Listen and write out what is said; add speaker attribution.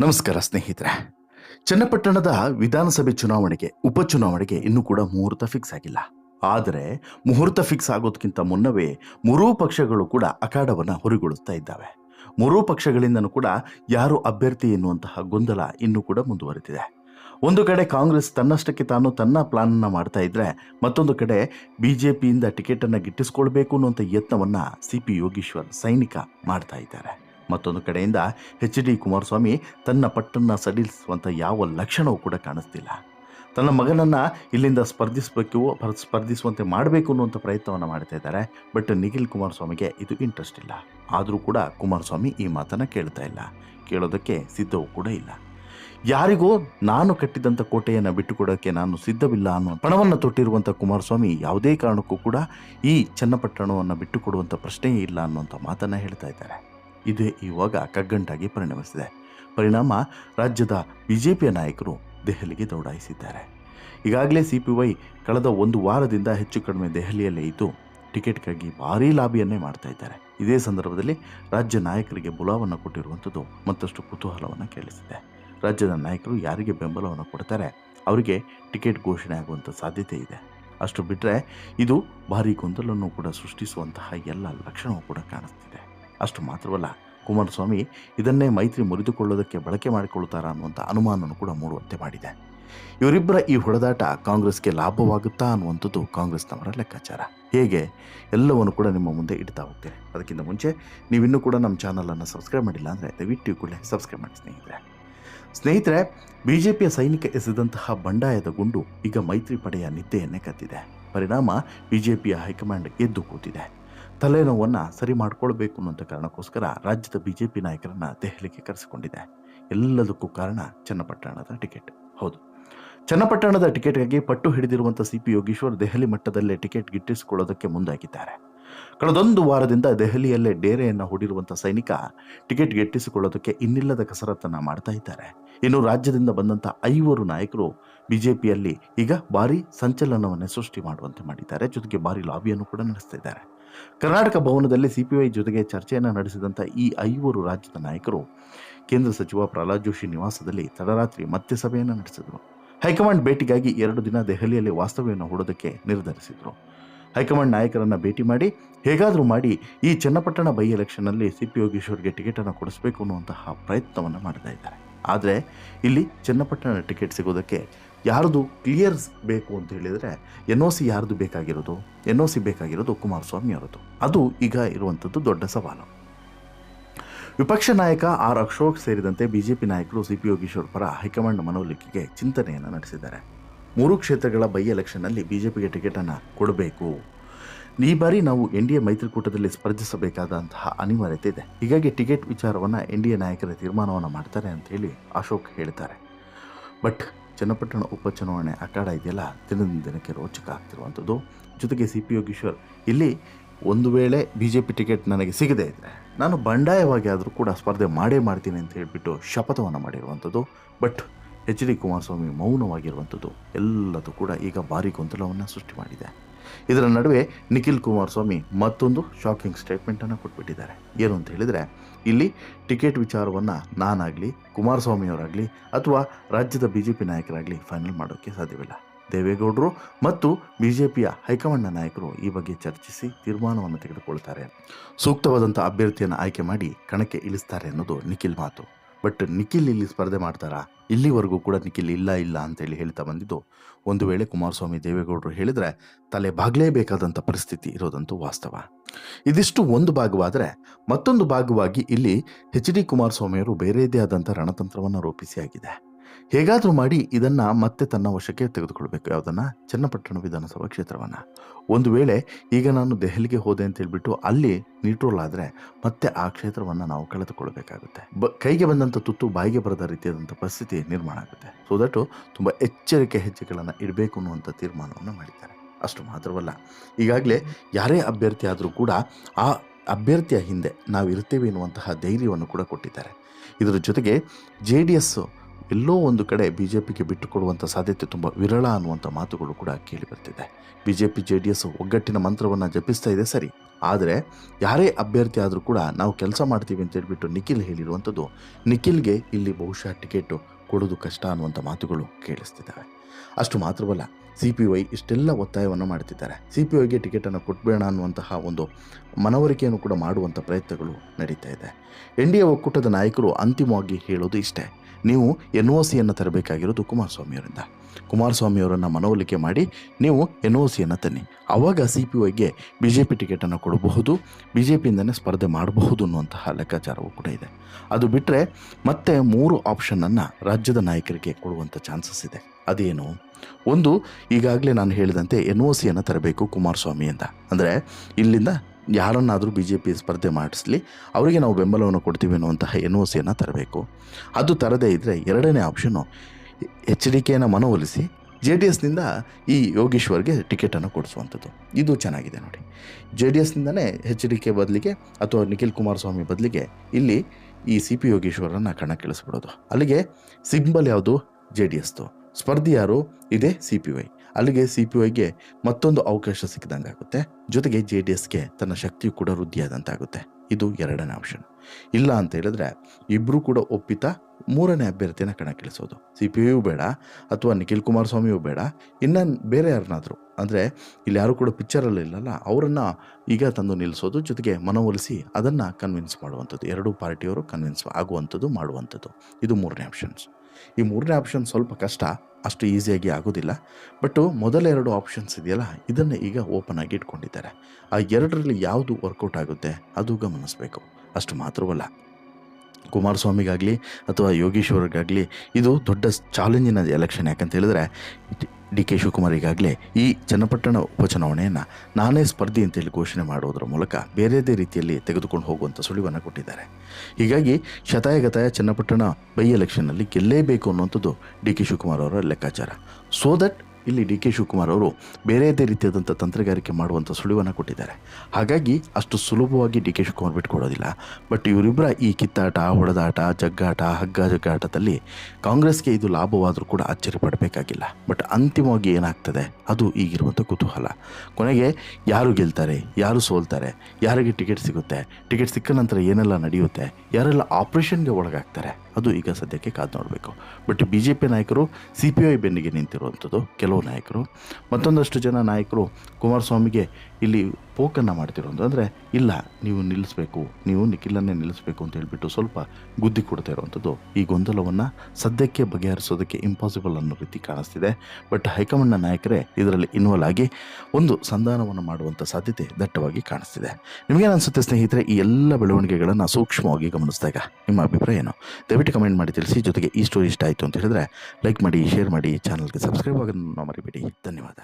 Speaker 1: ನಮಸ್ಕಾರ ಸ್ನೇಹಿತರೆ. ಚನ್ನಪಟ್ಟಣದ ವಿಧಾನಸಭೆ ಚುನಾವಣೆಗೆ, ಉಪಚುನಾವಣೆಗೆ ಇನ್ನೂ ಕೂಡ ಮುಹೂರ್ತ ಫಿಕ್ಸ್ ಆಗಿಲ್ಲ. ಆದರೆ ಮುಹೂರ್ತ ಫಿಕ್ಸ್ ಆಗೋದಕ್ಕಿಂತ ಮುನ್ನವೇ ಮೂರೂ ಪಕ್ಷಗಳು ಕೂಡ ಅಖಾಡವನ್ನು ಹೊರಗೊಳಿಸ್ತಾ ಇದ್ದಾವೆ. ಮೂರೂ ಪಕ್ಷಗಳಿಂದನೂ ಕೂಡ ಯಾರು ಅಭ್ಯರ್ಥಿ ಎನ್ನುವಂತಹ ಗೊಂದಲ ಇನ್ನೂ ಕೂಡ ಮುಂದುವರೆದಿದೆ. ಒಂದು ಕಡೆ ಕಾಂಗ್ರೆಸ್ ತನ್ನಷ್ಟಕ್ಕೆ ತಾನು ತನ್ನ ಪ್ಲಾನನ್ನು ಮಾಡ್ತಾ ಇದ್ರೆ, ಮತ್ತೊಂದು ಕಡೆ ಬಿ ಜೆ ಪಿಯಿಂದ ಟಿಕೆಟನ್ನು ಗಿಟ್ಟಿಸ್ಕೊಳ್ಬೇಕು ಅನ್ನುವಂಥ ಯತ್ನವನ್ನು ಸಿ ಪಿ ಯೋಗೀಶ್ವರ್ ಸೈನಿಕ ಮಾಡ್ತಾ ಇದ್ದಾರೆ. ಮತ್ತೊಂದು ಕಡೆಯಿಂದ ಎಚ್ ಡಿ ಕುಮಾರಸ್ವಾಮಿ ತನ್ನ ಪಟ್ಟನ್ನು ಸಡಿಲಿಸುವಂಥ ಯಾವ ಲಕ್ಷಣವೂ ಕೂಡ ಕಾಣಿಸ್ತಿಲ್ಲ. ತನ್ನ ಮಗನನ್ನು ಇಲ್ಲಿಂದ ಸ್ಪರ್ಧಿಸಬೇಕು ಪರ್- ಸ್ಪರ್ಧಿಸುವಂತೆ ಮಾಡಬೇಕು ಅನ್ನುವಂಥ ಪ್ರಯತ್ನವನ್ನು ಮಾಡ್ತಾ ಇದ್ದಾರೆ. ಬಟ್ ನಿಖಿಲ್ ಕುಮಾರಸ್ವಾಮಿಗೆ ಇದು ಇಂಟ್ರೆಸ್ಟ್ ಇಲ್ಲ. ಆದರೂ ಕೂಡ ಕುಮಾರಸ್ವಾಮಿ ಈ ಮಾತನ್ನು ಕೇಳ್ತಾ ಇಲ್ಲ. ಕೇಳೋದಕ್ಕೆ ಸಿದ್ಧವೂ ಕೂಡ ಇಲ್ಲ. ಯಾರಿಗೂ ನಾನು ಕಟ್ಟಿದಂಥ ಕೋಟೆಯನ್ನು ಬಿಟ್ಟುಕೊಡೋಕ್ಕೆ ನಾನು ಸಿದ್ಧವಿಲ್ಲ ಅನ್ನೋ ಪಣವನ್ನು ತೊಟ್ಟಿರುವಂಥ ಕುಮಾರಸ್ವಾಮಿ ಯಾವುದೇ ಕಾರಣಕ್ಕೂ ಕೂಡ ಈ ಚನ್ನಪಟ್ಟಣವನ್ನು ಬಿಟ್ಟುಕೊಡುವಂಥ ಪ್ರಶ್ನೆಯೇ ಇಲ್ಲ ಅನ್ನುವಂಥ ಮಾತನ್ನು ಹೇಳ್ತಾ ಇದ್ದಾರೆ. ಇದೇ ಇವಾಗ ಕಗ್ಗಂಟಾಗಿ ಪರಿಣಮಿಸಿದೆ. ಪರಿಣಾಮ ರಾಜ್ಯದ ಬಿಜೆಪಿಯ ನಾಯಕರು ದೆಹಲಿಗೆ ದೌಡಾಯಿಸಿದ್ದಾರೆ. ಈಗಾಗಲೇ ಸಿ ಪಿ ವೈ ಕಳೆದ ಒಂದು ವಾರದಿಂದ ಹೆಚ್ಚು ಕಡಿಮೆ ದೆಹಲಿಯಲ್ಲೇ ಇದ್ದು, ಟಿಕೆಟ್ಗಾಗಿ ಭಾರೀ ಲಾಬಿಯನ್ನೇ ಮಾಡ್ತಾ ಇದ್ದಾರೆ. ಇದೇ ಸಂದರ್ಭದಲ್ಲಿ ರಾಜ್ಯ ನಾಯಕರಿಗೆ ಬುಲಾವನ್ನು ಕೊಟ್ಟಿರುವಂಥದ್ದು ಮತ್ತಷ್ಟು ಕುತೂಹಲವನ್ನು ಕೇಳಿಸಿದೆ. ರಾಜ್ಯದ ನಾಯಕರು ಯಾರಿಗೆ ಬೆಂಬಲವನ್ನು ಕೊಡ್ತಾರೆ, ಅವರಿಗೆ ಟಿಕೆಟ್ ಘೋಷಣೆ ಆಗುವಂಥ ಸಾಧ್ಯತೆ ಇದೆ. ಅಷ್ಟು ಬಿಟ್ಟರೆ ಇದು ಭಾರೀ ಗೊಂದಲವನ್ನು ಕೂಡ ಸೃಷ್ಟಿಸುವಂತಹ ಎಲ್ಲ ಲಕ್ಷಣವೂ ಕೂಡ ಕಾಣಿಸ್ತಿದೆ. ಅಷ್ಟು ಮಾತ್ರವಲ್ಲ, ಕುಮಾರಸ್ವಾಮಿ ಇದನ್ನೇ ಮೈತ್ರಿ ಮುರಿದುಕೊಳ್ಳೋದಕ್ಕೆ ಬಳಕೆ ಮಾಡಿಕೊಳ್ಳುತ್ತಾರಾ ಅನ್ನುವಂಥ ಅನುಮಾನವನ್ನು ಕೂಡ ಮೂಡುವಂತೆ ಮಾಡಿದೆ. ಇವರಿಬ್ಬರ ಈ ಹೊಡೆದಾಟ ಕಾಂಗ್ರೆಸ್ಗೆ ಲಾಭವಾಗುತ್ತಾ ಅನ್ನುವಂಥದ್ದು ಕಾಂಗ್ರೆಸ್ನವರ ಲೆಕ್ಕಾಚಾರ. ಹೇಗೆ? ಎಲ್ಲವನ್ನು ಕೂಡ ನಿಮ್ಮ ಮುಂದೆ ಇಡ್ತಾ ಹೋಗ್ತೇನೆ. ಅದಕ್ಕಿಂತ ಮುಂಚೆ ನೀವಿನ್ನೂ ಕೂಡ ನಮ್ಮ ಚಾನಲನ್ನು ಸಬ್ಸ್ಕ್ರೈಬ್ ಮಾಡಿಲ್ಲ ಅಂದರೆ ದಯವಿಟ್ಟು ಕೂಡಲೇ ಸಬ್ಸ್ಕ್ರೈಬ್ ಮಾಡಿ ಸ್ನೇಹಿತರೆ. ಸ್ನೇಹಿತರೆ ಬಿ ಜೆ ಪಿಯ ಸೈನಿಕ ಎಸೆದಂತಹ ಬಂಡಾಯದ ಗುಂಡು ಈಗ ಮೈತ್ರಿ ಪಡೆಯ ನಿದ್ದೆಯನ್ನೇ ಕತ್ತಿದೆ. ಪರಿಣಾಮ ಬಿ ಜೆ ಪಿಯ ಹೈಕಮಾಂಡ್ ಎದ್ದು ಕೂತಿದೆ. ತಲೆನೋವನ್ನು ಸರಿ ಮಾಡಿಕೊಳ್ಬೇಕು ಅನ್ನೋಂಥ ಕಾರಣಕ್ಕೋಸ್ಕರ ರಾಜ್ಯದ ಬಿ ಜೆ ಪಿ ನಾಯಕರನ್ನು ದೆಹಲಿಗೆ ಕರೆಸಿಕೊಂಡಿದೆ. ಎಲ್ಲದಕ್ಕೂ ಕಾರಣ ಚನ್ನಪಟ್ಟಣದ ಟಿಕೆಟ್. ಹೌದು. ಚನ್ನಪಟ್ಟಣದ ಟಿಕೆಟ್ಗಾಗಿ ಪಟ್ಟು ಹಿಡಿದಿರುವಂಥ ಸಿ ಪಿ ಯೋಗೀಶ್ವರ್ ದೆಹಲಿ ಮಟ್ಟದಲ್ಲೇ ಟಿಕೆಟ್ ಗಿಟ್ಟಿಸಿಕೊಳ್ಳೋದಕ್ಕೆ ಮುಂದಾಗಿದ್ದಾರೆ. ಕಳೆದೊಂದು ವಾರದಿಂದ ದೆಹಲಿಯಲ್ಲೇ ಡೇರೆಯನ್ನು ಹೂಡಿರುವಂಥ ಸೈನಿಕ ಟಿಕೆಟ್ ಗಿಟ್ಟಿಸಿಕೊಳ್ಳೋದಕ್ಕೆ ಇನ್ನಿಲ್ಲದ ಕಸರತ್ತನ್ನು ಮಾಡ್ತಾ ಇದ್ದಾರೆ. ಇನ್ನು ರಾಜ್ಯದಿಂದ ಬಂದಂಥ ಐವರು ನಾಯಕರು ಬಿ ಜೆ ಪಿಯಲ್ಲಿ ಈಗ ಭಾರಿ ಸಂಚಲನವನ್ನೇ ಸೃಷ್ಟಿ ಮಾಡುವಂತೆ ಮಾಡಿದ್ದಾರೆ. ಜೊತೆಗೆ ಭಾರಿ ಲಾಬಿಯನ್ನು ಕೂಡ ನಡೆಸ್ತಾ ಇದ್ದಾರೆ. ಕರ್ನಾಟಕ ಭವನದಲ್ಲಿ ಸಿಪಿಐ ಜೊತೆಗೆ ಚರ್ಚೆಯನ್ನು ನಡೆಸಿದಂಥ ಈ ಐವರು ರಾಜ್ಯದ ನಾಯಕರು ಕೇಂದ್ರ ಸಚಿವ ಪ್ರಹ್ಲಾದ್ ಜೋಶಿ ನಿವಾಸದಲ್ಲಿ ತಡರಾತ್ರಿ ಮತ್ತೆ ಸಭೆಯನ್ನು ನಡೆಸಿದರು. ಹೈಕಮಾಂಡ್ ಭೇಟಿಗಾಗಿ ಎರಡು ದಿನ ದೆಹಲಿಯಲ್ಲಿ ವಾಸ್ತವ್ಯವನ್ನು ಹೂಡೋದಕ್ಕೆ ನಿರ್ಧರಿಸಿದರು. ಹೈಕಮಾಂಡ್ ನಾಯಕರನ್ನು ಭೇಟಿ ಮಾಡಿ ಹೇಗಾದರೂ ಮಾಡಿ ಈ ಚನ್ನಪಟ್ಟಣ ಬೈ ಎಲೆಕ್ಷನ್ನಲ್ಲಿ ಸಿ ಪಿ ಯೋಗೇಶ್ವರ್ಗೆ ಟಿಕೆಟನ್ನು ಕೊಡಿಸಬೇಕು ಅನ್ನುವಂತಹ ಪ್ರಯತ್ನವನ್ನು ಮಾಡ್ತಾ ಇದ್ದಾರೆ. ಆದರೆ ಇಲ್ಲಿ ಚನ್ನಪಟ್ಟಣ ಟಿಕೆಟ್ ಸಿಗೋದಕ್ಕೆ ಯಾರ್ದು ಕ್ಲಿಯರ್ಸ್ ಬೇಕು ಅಂತ ಹೇಳಿದರೆ ಎನ್ ಒ ಸಿ ಯಾರ್ದು ಬೇಕಾಗಿರೋದು? ಎನ್ ಒ ಸಿ ಬೇಕಾಗಿರೋದು ಕುಮಾರಸ್ವಾಮಿ ಅವರದು. ಅದು ಈಗ ಇರುವಂಥದ್ದು ದೊಡ್ಡ ಸವಾಲು. ವಿಪಕ್ಷ ನಾಯಕ ಆರ್ ಅಶೋಕ್ ಸೇರಿದಂತೆ ಬಿಜೆಪಿ ನಾಯಕರು ಸಿ ಪಿ ಯೋಗೀಶ್ವರ್ ಪರ ಹೈಕಮಾಂಡ್ ಮನವೊಲಿಕೆಗೆ ಚಿಂತನೆಯನ್ನು ನಡೆಸಿದ್ದಾರೆ. ಮೂರು ಕ್ಷೇತ್ರಗಳ ಬೈ ಎಲೆಕ್ಷನ್ನಲ್ಲಿ ಬಿಜೆಪಿಗೆ ಟಿಕೆಟನ್ನು ಕೊಡಬೇಕು. ಈ ಬಾರಿ ನಾವು ಎನ್ ಡಿ ಎ ಮೈತ್ರಿಕೂಟದಲ್ಲಿ ಸ್ಪರ್ಧಿಸಬೇಕಾದಂತಹ ಅನಿವಾರ್ಯತೆ ಇದೆ. ಹೀಗಾಗಿ ಟಿಕೆಟ್ ವಿಚಾರವನ್ನು ಎನ್ ಡಿ ಎ ನಾಯಕರ ತೀರ್ಮಾನವನ್ನು ಮಾಡ್ತಾರೆ ಅಂತ ಹೇಳಿ ಅಶೋಕ್ ಹೇಳ್ತಾರೆ ಬಟ್ ಚನ್ನಪಟ್ಟಣ ಉಪಚುನಾವಣೆ ಅಖಾಡ ಇದೆಯಲ್ಲ? ದಿನದಿಂದ ದಿನಕ್ಕೆ ರೋಚಕ ಆಗ್ತಿರುವಂಥದ್ದು. ಜೊತೆಗೆ ಸಿ ಪಿ ಯೋಗೀಶ್ವರ್ ಇಲ್ಲಿ ಒಂದು ವೇಳೆ ಬಿ ಜೆ ಪಿ ಟಿಕೆಟ್ ನನಗೆ ಸಿಗದೇ ಇದ್ದರೆ ನಾನು ಬಂಡಾಯವಾಗಿ ಆದರೂ ಕೂಡ ಸ್ಪರ್ಧೆ ಮಾಡೇ ಮಾಡ್ತೀನಿ ಅಂತ ಹೇಳಿಬಿಟ್ಟು ಶಪಥವನ್ನು ಮಾಡಿರುವಂಥದ್ದು. ಬಟ್ ಎಚ್ ಡಿ ಕುಮಾರಸ್ವಾಮಿ ಮೌನವಾಗಿರುವಂಥದ್ದು ಎಲ್ಲದೂ ಕೂಡ ಈಗ ಭಾರಿ ಗೊಂದಲವನ್ನು ಸೃಷ್ಟಿ ಮಾಡಿದೆ. ಇದರ ನಡುವೆ ನಿಖಿಲ್ ಕುಮಾರಸ್ವಾಮಿ ಮತ್ತೊಂದು ಶಾಕಿಂಗ್ ಸ್ಟೇಟ್ಮೆಂಟನ್ನು ಕೊಟ್ಬಿಟ್ಟಿದ್ದಾರೆ. ಏನು ಅಂತ ಹೇಳಿದರೆ, ಇಲ್ಲಿ ಟಿಕೆಟ್ ವಿಚಾರವನ್ನು ನಾನಾಗಲಿ, ಕುಮಾರಸ್ವಾಮಿಯವರಾಗಲಿ ಅಥವಾ ರಾಜ್ಯದ ಬಿ ಜೆ ಪಿ ನಾಯಕರಾಗಲಿ ಫೈನಲ್ ಮಾಡೋಕ್ಕೆ ಸಾಧ್ಯವಿಲ್ಲ. ದೇವೇಗೌಡರು ಮತ್ತು ಬಿ ಜೆ ಪಿಯ ಹೈಕಮಾಂಡ್ನ ನಾಯಕರು ಈ ಬಗ್ಗೆ ಚರ್ಚಿಸಿ ತೀರ್ಮಾನವನ್ನು ತೆಗೆದುಕೊಳ್ತಾರೆ. ಸೂಕ್ತವಾದಂಥ ಅಭ್ಯರ್ಥಿಯನ್ನು ಆಯ್ಕೆ ಮಾಡಿ ಕಣಕ್ಕೆ ಇಳಿಸ್ತಾರೆ ಅನ್ನೋದು ನಿಖಿಲ್ ಮಾತು. ಬಟ್ ನಿಖಿಲ್ ಇಲ್ಲಿ ಸ್ಪರ್ಧೆ ಮಾಡ್ತಾರಾ? ಇಲ್ಲಿವರೆಗೂ ಕೂಡ ನಿಖಿಲ್ ಇಲ್ಲ ಇಲ್ಲ ಅಂತೇಳಿ ಹೇಳ್ತಾ ಬಂದಿದ್ದು. ಒಂದು ವೇಳೆ ಕುಮಾರಸ್ವಾಮಿ ದೇವೇಗೌಡರು ಹೇಳಿದರೆ ತಲೆ ಬಾಗಲೇಬೇಕಾದಂಥ ಪರಿಸ್ಥಿತಿ ಇರೋದಂತೂ ವಾಸ್ತವ. ಇದಿಷ್ಟು ಒಂದು ಭಾಗವಾದರೆ ಮತ್ತೊಂದು ಭಾಗವಾಗಿ ಇಲ್ಲಿ ಎಚ್ ಡಿ ಕುಮಾರಸ್ವಾಮಿಯವರು ಬೇರೆಯದೇ ಆದಂಥ ರಣತಂತ್ರವನ್ನು ರೂಪಿಸಿ ಆಗಿದೆ. ಹೇಗಾದರೂ ಮಾಡಿ ಇದನ್ನು ಮತ್ತೆ ತನ್ನ ವಶಕ್ಕೆ ತೆಗೆದುಕೊಳ್ಬೇಕು. ಯಾವುದನ್ನು? ಚನ್ನಪಟ್ಟಣ ವಿಧಾನಸಭಾ ಕ್ಷೇತ್ರವನ್ನು. ಒಂದು ವೇಳೆ ಈಗ ನಾನು ದೆಹಲಿಗೆ ಹೋದೆ ಅಂತ ಹೇಳಿಬಿಟ್ಟು ಅಲ್ಲಿ ನ್ಯೂಟ್ರಲ್ ಆದರೆ ಮತ್ತೆ ಆ ಕ್ಷೇತ್ರವನ್ನು ನಾವು ಕಳೆದುಕೊಳ್ಬೇಕಾಗುತ್ತೆ. ಬ, ಕೈಗೆ ಬಂದಂಥ ತುತ್ತು ಬಾಯಿಗೆ ಬರದ ರೀತಿಯಾದಂಥ ಪರಿಸ್ಥಿತಿ ನಿರ್ಮಾಣ ಆಗುತ್ತೆ. ಸೊ ದಟ್ಟು ತುಂಬ ಎಚ್ಚರಿಕೆ ಹೆಜ್ಜೆಗಳನ್ನು ಇಡಬೇಕು ಅನ್ನುವಂಥ ತೀರ್ಮಾನವನ್ನು ಮಾಡಿದ್ದಾರೆ. ಅಷ್ಟು ಮಾತ್ರವಲ್ಲ. ಈಗಾಗಲೇ ಯಾರೇ ಅಭ್ಯರ್ಥಿ ಆದರೂ ಕೂಡ ಆ ಅಭ್ಯರ್ಥಿಯ ಹಿಂದೆ ನಾವು ಇರ್ತೇವೆ ಎನ್ನುವಂತಹ ಧೈರ್ಯವನ್ನು ಕೂಡ ಕೊಟ್ಟಿದ್ದಾರೆ. ಇದರ ಜೊತೆಗೆ ಜೆ ಡಿ ಎಸ್ ಎಲ್ಲೋ ಒಂದು ಕಡೆ ಬಿ ಜೆ ಪಿಗೆ ಬಿಟ್ಟುಕೊಡುವಂಥ ಸಾಧ್ಯತೆ ತುಂಬ ವಿರಳ ಅನ್ನುವಂಥ ಮಾತುಗಳು ಕೂಡ ಕೇಳಿ ಬರ್ತಿದೆ. B J P J D S ಒಗ್ಗಟ್ಟಿನ ಮಂತ್ರವನ್ನು ಜಪಿಸ್ತಾ ಇದೆ ಸರಿ. ಆದರೆ ಯಾರೇ ಅಭ್ಯರ್ಥಿ ಆದರೂ ಕೂಡ ನಾವು ಕೆಲಸ ಮಾಡ್ತೀವಿ ಅಂತ ಹೇಳಿಬಿಟ್ಟು ನಿಖಿಲ್ ಹೇಳಿರುವಂಥದ್ದು ನಿಖಿಲ್ಗೆ ಇಲ್ಲಿ ಬಹುಶಃ ಟಿಕೆಟು ಕೊಡೋದು ಕಷ್ಟ ಅನ್ನುವಂಥ ಮಾತುಗಳು ಕೇಳಿಸ್ತಿದ್ದಾವೆ. ಅಷ್ಟು ಮಾತ್ರವಲ್ಲ, ಸಿ ಪಿ ವೈ ಇಷ್ಟೆಲ್ಲ ಒತ್ತಾಯವನ್ನು ಮಾಡ್ತಿದ್ದಾರೆ. ಸಿ ಪಿ ವೈಗೆ ಟಿಕೆಟನ್ನು ಕೊಟ್ಬೇಡ ಅನ್ನುವಂತಹ ಒಂದು ಮನವರಿಕೆಯನ್ನು ಕೂಡ ಮಾಡುವಂಥ ಪ್ರಯತ್ನಗಳು ನಡೀತಾ ಇದೆ. ಎನ್ ಡಿ ಎ ಒಕ್ಕೂಟದ ನಾಯಕರು ಅಂತಿಮವಾಗಿ ಹೇಳೋದು ಇಷ್ಟೇ. ನೀವು ಎನ್ ಒ ಸಿಯನ್ನು ತರಬೇಕಾಗಿರೋದು ಕುಮಾರಸ್ವಾಮಿಯವರಿಂದ. ಕುಮಾರಸ್ವಾಮಿಯವರನ್ನು ಮನವೊಲಿಕೆ ಮಾಡಿ ನೀವು ಎನ್ ಒ ಸಿಯನ್ನು ತನ್ನಿ. ಆವಾಗ ಸಿ ಪಿ ವೈಗೆ ಬಿ ಜೆ ಪಿ ಟಿಕೆಟನ್ನು ಕೊಡಬಹುದು, ಬಿ ಜೆ ಪಿಯಿಂದನೇ ಸ್ಪರ್ಧೆ ಮಾಡಬಹುದು ಅನ್ನುವಂತಹ ಲೆಕ್ಕಾಚಾರವೂ ಕೂಡ ಇದೆ. ಅದು ಬಿಟ್ಟರೆ ಮತ್ತೆ ಮೂರು ಆಪ್ಷನನ್ನು ರಾಜ್ಯದ ನಾಯಕರಿಗೆ ಕೊಡುವಂಥ ಚಾನ್ಸಸ್ ಇದೆ. ಅದೇನು? ಒಂದು, ಈಗಾಗಲೇ ನಾನು ಹೇಳಿದಂತೆ ಎನ್ ಒ ಸಿಯನ್ನು ತರಬೇಕು ಕುಮಾರಸ್ವಾಮಿಯಿಂದ. ಅಂದರೆ ಇಲ್ಲಿಂದ ಯಾರನ್ನಾದರೂ ಬಿ ಜೆ ಪಿ ಸ್ಪರ್ಧೆ ಮಾಡಿಸಲಿ, ಅವರಿಗೆ ನಾವು ಬೆಂಬಲವನ್ನು ಕೊಡ್ತೀವಿ ಅನ್ನುವಂತಹ ಎನ್ ಒ ಸಿಯನ್ನು ತರಬೇಕು. ಅದು ತರದೇ ಇದ್ದರೆ ಎರಡನೇ ಆಪ್ಷನ್ನು ಎಚ್ ಡಿ ಕೆನ ಮನವೊಲಿಸಿ ಜೆ ಡಿ ಎಸ್ನಿಂದ ಈ ಯೋಗೀಶ್ವರ್ಗೆ ಟಿಕೆಟನ್ನು ಕೊಡಿಸುವಂಥದ್ದು. ಇದು ಚೆನ್ನಾಗಿದೆ ನೋಡಿ. ಜೆ ಡಿ ಎಸ್ನಿಂದಲೇ ಎಚ್ ಡಿ ಕೆ ಬದಲಿಗೆ ಅಥವಾ ನಿಖಿಲ್ ಕುಮಾರಸ್ವಾಮಿ ಬದಲಿಗೆ ಇಲ್ಲಿ ಈ ಸಿ ಪಿ ಯೋಗೇಶ್ವರನ್ನು ಕಣಕ್ಕಿಳಿಸ್ಬಿಡೋದು ಅಲ್ಲಿಗೆ ಸಿಂಬಲ್ ಯಾವುದು? ಜೆ ಡಿ ಎಸ್ದು ಸ್ಪರ್ಧಿ ಯಾರು? ಇದೇ ಸಿ ಪಿ ವೈ. ಅಲ್ಲಿಗೆ ಸಿ ಪಿ ಐಗೆ ಮತ್ತೊಂದು ಅವಕಾಶ ಸಿಕ್ಕಿದಂಗೆ ಆಗುತ್ತೆ. ಜೊತೆಗೆ ಜೆ ಡಿ ಎಸ್ಗೆ ತನ್ನ ಶಕ್ತಿಯು ಕೂಡ ವೃದ್ಧಿಯಾದಂತಾಗುತ್ತೆ. ಇದು ಎರಡನೇ ಆಪ್ಷನ್. ಇಲ್ಲ ಅಂತ ಹೇಳಿದ್ರೆ ಇಬ್ಬರೂ ಕೂಡ ಒಪ್ಪಿತ, ಮೂರನೇ ಅಭ್ಯರ್ಥಿನ ಕಣಕ್ಕಿಳಿಸೋದು. ಸಿ ಪಿ ಯು ಬೇಡ, ಅಥವಾ ನಿಖಿಲ್ ಕುಮಾರಸ್ವಾಮಿಯೂ ಬೇಡ, ಇನ್ನ ಬೇರೆ ಯಾರನ್ನಾದರೂ. ಅಂದರೆ ಇಲ್ಲಿ ಯಾರು ಕೂಡ ಪಿಕ್ಚರಲ್ಲಿ ಇಲ್ಲಲ್ಲ, ಅವರನ್ನು ಈಗ ತಂದು ನಿಲ್ಲಿಸೋದು ಜೊತೆಗೆ ಮನವೊಲಿಸಿ ಅದನ್ನು ಕನ್ವಿನ್ಸ್ ಮಾಡುವಂಥದ್ದು. ಎರಡೂ ಪಾರ್ಟಿಯವರು ಕನ್ವಿನ್ಸ್ ಆಗುವಂಥದ್ದು, ಮಾಡುವಂಥದ್ದು. ಇದು ಮೂರನೇ ಆಪ್ಷನ್ಸ್ ಈ ಮೂರನೇ ಆಪ್ಷನ್ ಸ್ವಲ್ಪ ಕಷ್ಟ, ಅಷ್ಟು ಈಸಿಯಾಗಿ ಆಗೋದಿಲ್ಲ. ಬಟ್ಟು ಮೊದಲ ಎರಡು ಆಪ್ಷನ್ಸ್ ಇದೆಯಲ್ಲ, ಇದನ್ನು ಈಗ ಓಪನ್ ಆಗಿ ಇಟ್ಕೊಂಡಿದ್ದಾರೆ. ಆ ಎರಡರಲ್ಲಿ ಯಾವುದು ವರ್ಕೌಟ್ ಆಗುತ್ತೆ, ಅದು ಗಮನಿಸಬೇಕು. ಅಷ್ಟು ಮಾತ್ರವಲ್ಲ. ಕುಮಾರಸ್ವಾಮಿಗಾಗಲಿ ಅಥವಾ ಯೋಗೇಶ್ವರ್ಗಾಗಲಿ, ಇದು ದೊಡ್ಡ ಚಾಲೆಂಜಿನ ಎಲೆಕ್ಷನ್ ಯಾಕಂತ ಹೇಳಿದ್ರೆ ಡಿ ಕೆ ಶಿವಕುಮಾರಿಗಾಗಲೇ ಈ ಚನ್ನಪಟ್ಟಣ ಉಪಚುನಾವಣೆಯನ್ನು ನಾನೇ ಸ್ಪರ್ಧಿ ಅಂತೇಳಿ ಘೋಷಣೆ ಮಾಡೋದರ ಮೂಲಕ ಬೇರೆದೇ ರೀತಿಯಲ್ಲಿ ತೆಗೆದುಕೊಂಡು ಹೋಗುವಂಥ ಸುಳಿವನ್ನು ಕೊಟ್ಟಿದ್ದಾರೆ. ಹೀಗಾಗಿ ಶತಾಯಗತಾಯ ಚನ್ನಪಟ್ಟಣ ಬೈ ಎಲೆಕ್ಷನ್ನಲ್ಲಿ ಗೆಲ್ಲೇಬೇಕು ಅನ್ನುವಂಥದ್ದು ಡಿ ಕೆ ಶಿವಕುಮಾರ್ ಅವರ ಲೆಕ್ಕಾಚಾರ. ಸೊ ದಟ್ ಇಲ್ಲಿ ಡಿ ಕೆ ಶಿವಕುಮಾರ್ ಅವರು ಬೇರೆಯದೇ ರೀತಿಯಾದಂಥ ತಂತ್ರಗಾರಿಕೆ ಮಾಡುವಂಥ ಸುಳಿವನ್ನು ಕೊಟ್ಟಿದ್ದಾರೆ. ಹಾಗಾಗಿ ಅಷ್ಟು ಸುಲಭವಾಗಿ ಡಿ ಕೆ ಶಿವಕುಮಾರ್ ಬಿಟ್ಕೊಡೋದಿಲ್ಲ. ಬಟ್ ಇವರಿಬ್ಬರ ಈ ಕಿತ್ತಾಟ, ಹೊಡೆದಾಟ, ಜಗ್ಗಾಟ, ಹಗ್ಗ ಜಗ್ಗಾಟದಲ್ಲಿ ಕಾಂಗ್ರೆಸ್ಗೆ ಇದು ಲಾಭವಾದರೂ ಕೂಡ ಅಚ್ಚರಿ ಪಡಬೇಕಾಗಿಲ್ಲ. ಬಟ್ ಅಂತಿಮವಾಗಿ ಏನಾಗ್ತದೆ? ಅದು ಈಗಿರುವಂಥ ಕುತೂಹಲ. ಕೊನೆಗೆ ಯಾರು ಗೆಲ್ತಾರೆ? ಯಾರು ಸೋಲ್ತಾರೆ? ಯಾರಿಗೆ ಟಿಕೆಟ್ ಸಿಗುತ್ತೆ? ಟಿಕೆಟ್ ಸಿಕ್ಕ ನಂತರ ಏನೆಲ್ಲ ನಡೆಯುತ್ತೆ? ಯಾರೆಲ್ಲ ಆಪ್ರೇಷನ್ಗೆ ಒಳಗಾಗ್ತಾರೆ? ಅದು ಈಗ ಸದ್ಯಕ್ಕೆ ಕಾದು ನೋಡಬೇಕು. ಬಟ್ ಬಿ ಜೆ ಪಿ ನಾಯಕರು ಸಿ ಪಿ ಐ ಬೆನ್ನಿಗೆ ನಿಂತಿರುವಂಥದ್ದು. ಕೆಲವು ನಾಯಕರು. ಮತ್ತೊಂದಷ್ಟು ಜನ ನಾಯಕರು ಕುಮಾರಸ್ವಾಮಿಗೆ ಇಲ್ಲಿ ಪೋಕನ್ನು ಮಾಡ್ತಿರೋದು ಅಂದರೆ, ಇಲ್ಲ, ನೀವು ನಿಲ್ಲಿಸಬೇಕು, ನೀವು ನಿಖಿಲನ್ನೇ ನಿಲ್ಲಿಸಬೇಕು ಅಂತ ಹೇಳಿಬಿಟ್ಟು ಸ್ವಲ್ಪ ಗುದ್ದಿ ಕೊಡ್ತಾ ಇರುವಂಥದ್ದು ಈ ಗೊಂದಲವನ್ನು ಸದ್ಯಕ್ಕೆ ಬಗೆಹರಿಸೋದಕ್ಕೆ ಇಂಪಾಸಿಬಲ್ ಅನ್ನೋ ರೀತಿ ಕಾಣಿಸ್ತಿದೆ. ಬಟ್ ಹೈಕಮಾಂಡ್ನ ನಾಯಕರೇ ಇದರಲ್ಲಿ ಇನ್ವಾಲ್ವ್ ಆಗಿ ಒಂದು ಸಂಧಾನವನ್ನು ಮಾಡುವಂಥ ಸಾಧ್ಯತೆ ದಟ್ಟವಾಗಿ ಕಾಣಿಸ್ತಿದೆ. ನಿಮಗೇನು ಅನಿಸುತ್ತೆ ಸ್ನೇಹಿತರೆ, ಈ ಎಲ್ಲ ಬೆಳವಣಿಗೆಗಳನ್ನು ಸೂಕ್ಷ್ಮವಾಗಿ ಗಮನಿಸಿದಾಗ ನಿಮ್ಮ ಅಭಿಪ್ರಾಯ ಏನು? ದಯವಿಟ್ಟು ಕಮೆಂಟ್ ಮಾಡಿ ತಿಳಿಸಿ, ಜೊತೆಗೆ ಈ ಸ್ಟೋರಿ ಇಷ್ಟ ಆಯಿತು ಅಂತ ಹೇಳಿದ್ರೆ ಲೈಕ್ ಮಾಡಿ ಶೇರ್ ಮಾಡಿ ಚಾನಲ್ಗೆ ಸಬ್ಸ್ಕ್ರೈಬ್ ಆಗೋದನ್ನು ಮರಿಬೇಡಿ. ಧನ್ಯವಾದ.